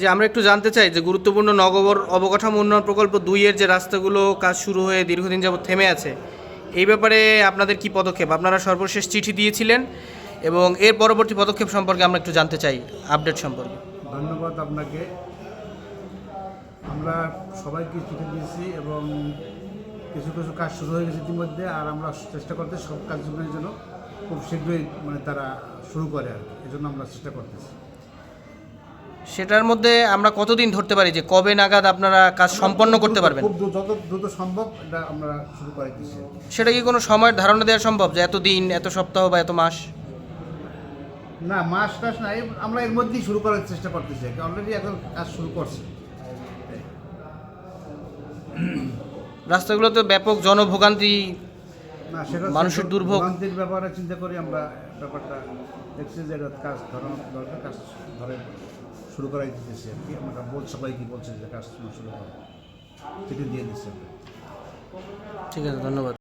যে আমরা একটু জানতে চাই যে গুরুত্বপূর্ণ নগর অবকাঠামো উন্নয়ন প্রকল্প দুইয়ের যে রাস্তাগুলো কাজ শুরু হয়ে দীর্ঘদিন যাবত থেমে আছে, এই ব্যাপারে আপনাদের কি পদক্ষেপ? আপনারা সর্বশেষ চিঠি দিয়েছিলেন এবং এর পরবর্তী পদক্ষেপ সম্পর্কে আমরা একটু জানতে চাই আপডেট সম্পর্কে। ধন্যবাদ আপনাকে। আমরা সবাইকে চিঠি দিয়েছি এবং কিছু কিছু কাজ শুরু হয়ে গেছে ইতিমধ্যে আর আমরা চেষ্টা করতে সব কাজগুলোর জন্য খুব শীঘ্রই মানে তারা শুরু করে আর এজন্য আমরা চেষ্টা করতেছি। সেটার মধ্যে আমরা কতদিন ধরতে পারি যে কবে নাগাদ আপনারা কাজ সম্পন্ন করতে পারবেন? খুব দ্রুত- যত দ্রুত সম্ভব এটা আমরা শুরু করে দিচ্ছি। সেটা কি কোনো সময়ের ধারণা দেওয়া সম্ভব যে এত দিন এত সপ্তাহ বা এত মাস? না মাস টাস না এই- আমরা এর মধ্যেই শুরু করার চেষ্টা করতেছি অলরেডি এখন কাজ শুরু করছে। রাস্তাগুলোতে ব্যাপক জনভোগান্তি না সেটা মানুষের দুর্ভোগ। ভোগান্তির ব্যাপারে চিন্তা করি আমরা ব্যাপারটা দেখছি যে এটা কাজ ধরানো দরকার কাজ ধরে। শুরু করাই দিতেছি আর কি। আমরা বল সবাই কি বলছে যে কাজ শুরু করো। সেটা দিয়ে দিচ্ছি আমরা। ঠিক আছে, ধন্যবাদ।